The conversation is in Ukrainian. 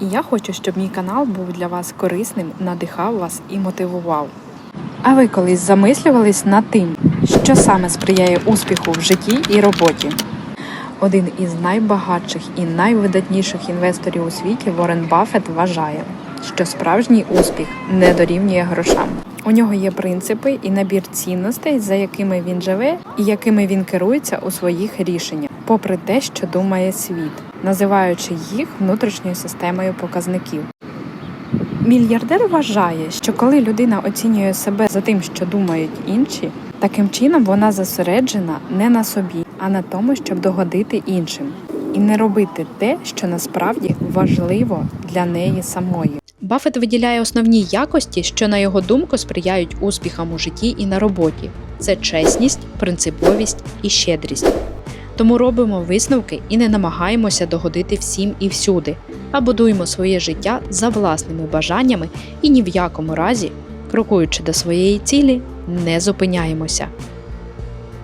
І я хочу, щоб мій канал був для вас корисним, надихав вас і мотивував. А ви колись замислювались над тим, що саме сприяє успіху в житті і роботі? Один із найбагатших і найвидатніших інвесторів у світі Ворен Баффет вважає, що справжній успіх не дорівнює грошам. У нього є принципи і набір цінностей, за якими він живе і якими він керується у своїх рішеннях, попри те, що думає світ, називаючи їх внутрішньою системою показників. Мільярдер вважає, що коли людина оцінює себе за тим, що думають інші, таким чином вона зосереджена не на собі, а на тому, щоб догодити іншим, і не робити те, що насправді важливо для неї самої. Баффет виділяє основні якості, що, на його думку, сприяють успіхам у житті і на роботі: це чесність, принциповість і щедрість. Тому робимо висновки і не намагаємося догодити всім і всюди, а будуємо своє життя за власними бажаннями і ні в якому разі, крокуючи до своєї цілі, не зупиняємося.